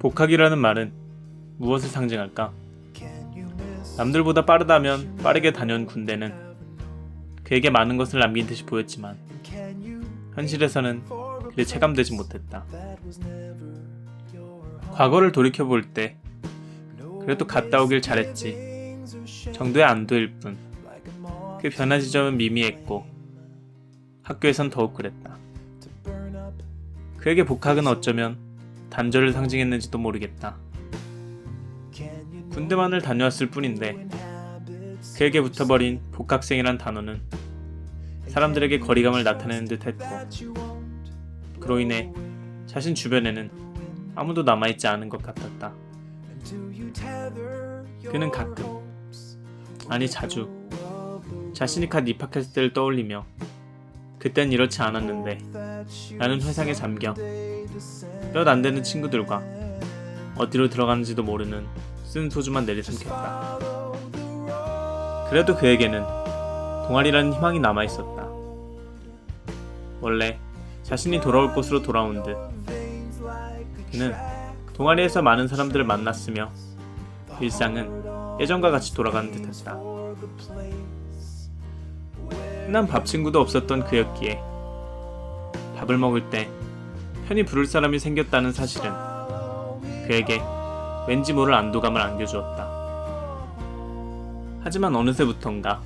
복학이라는 말은 무엇을 상징할까? 남들보다 빠르다면 빠르게 다녀온 군대는 그에게 많은 것을 남긴 듯이 보였지만 현실에서는 그리 체감되지 못했다. 과거를 돌이켜볼 때 그래도 갔다 오길 잘했지 정도의 안도일 뿐. 그 변화 지점은 미미했고 학교에선 더욱 그랬다. 그에게 복학은 어쩌면 단절을 상징했는지도 모르겠다. 군대만을 다녀왔을 뿐인데 그에게 붙어버린 복학생이란 단어는 사람들에게 거리감을 나타내는 듯 했고 그로 인해 자신 주변에는 아무도 남아있지 않은 것 같았다. 그는 가끔 아니 자주 자신이 갓 입학했을 때를 떠올리며 그땐 이렇지 않았는데 나는 회상에 잠겨 몇 안 되는 친구들과 어디로 들어가는지도 모르는 쓴 소주만 내리 삼켰다. 그래도 그에게는 동아리라는 희망이 남아 있었다. 원래 자신이 돌아올 곳으로 돌아온 듯 그는 동아리에서 많은 사람들을 만났으며 일상은 예전과 같이 돌아가는 듯했다. 흔한 밥 친구도 없었던 그였기에 밥을 먹을 때 편히 부를 사람이 생겼다는 사실은 그에게 왠지 모를 안도감을 안겨주었다. 하지만 어느새부턴가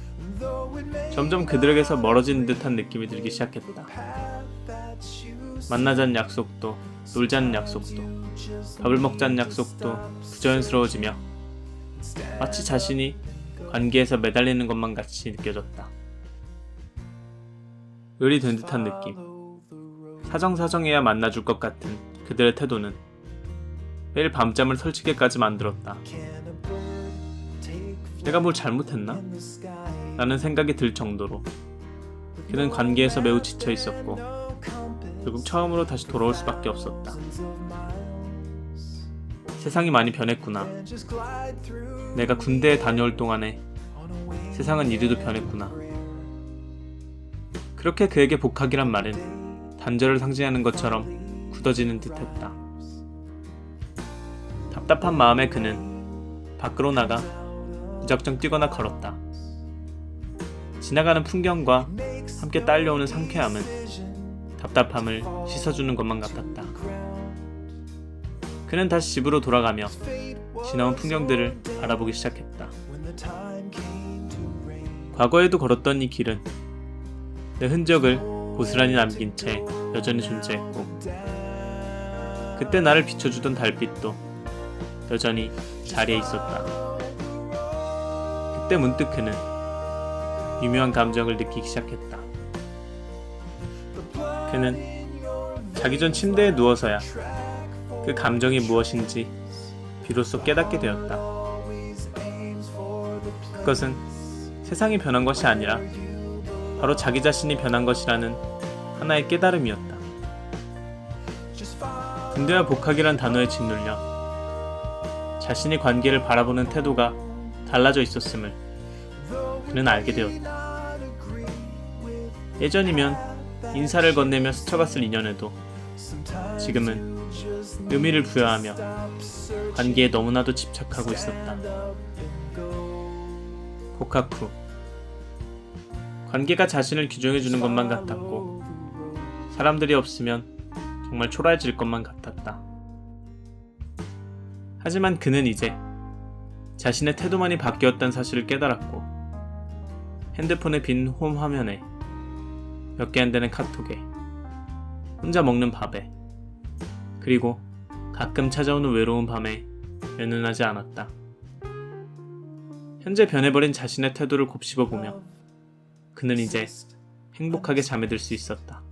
점점 그들에게서 멀어지는 듯한 느낌이 들기 시작했다. 만나자는 약속도 놀자는 약속도 밥을 먹자는 약속도 부자연스러워지며 마치 자신이 관계에서 매달리는 것만 같이 느껴졌다. 을이 된 듯한 느낌. 사정사정해야 만나줄 것 같은 그들의 태도는 매일 밤잠을 설치게까지 만들었다. 내가 뭘 잘못했나? 라는 생각이 들 정도로 그는 관계에서 매우 지쳐 있었고 결국 처음으로 다시 돌아올 수밖에 없었다. 세상이 많이 변했구나. 내가 군대에 다녀올 동안에 세상은 이리도 변했구나. 그렇게 그에게 복학이란 말은 단절을 상징하는 것처럼 굳어지는 듯했다. 답답한 마음에 그는 밖으로 나가 무작정 뛰거나 걸었다. 지나가는 풍경과 함께 딸려오는 상쾌함은 답답함을 씻어주는 것만 같았다. 그는 다시 집으로 돌아가며 지나온 풍경들을 바라보기 시작했다. 과거에도 걸었던 이 길은 내 흔적을 고스란히 남긴 채 여전히 존재했고 그때 나를 비춰주던 달빛도 여전히 자리에 있었다. 그때 문득 그는 유명한 감정을 느끼기 시작했다. 그는 자기 전 침대에 누워서야 그 감정이 무엇인지 비로소 깨닫게 되었다. 그것은 세상이 변한 것이 아니라 바로 자기 자신이 변한 것이라는 하나의 깨달음이었다. 군대와 복학이란 단어에 짓눌려 자신이 관계를 바라보는 태도가 달라져 있었음을 그는 알게 되었다. 예전이면 인사를 건네며 스쳐갔을 인연에도 지금은 의미를 부여하며 관계에 너무나도 집착하고 있었다. 복학 후 관계가 자신을 규정해주는 것만 같았고 사람들이 없으면 정말 초라해질 것만 같았다. 하지만 그는 이제 자신의 태도만이 바뀌었다는 사실을 깨달았고 핸드폰의 빈 홈 화면에 몇 개 안 되는 카톡에 혼자 먹는 밥에 그리고 가끔 찾아오는 외로운 밤에 연연하지 않았다. 현재 변해버린 자신의 태도를 곱씹어 보며 그는 이제 행복하게 잠에 들 수 있었다.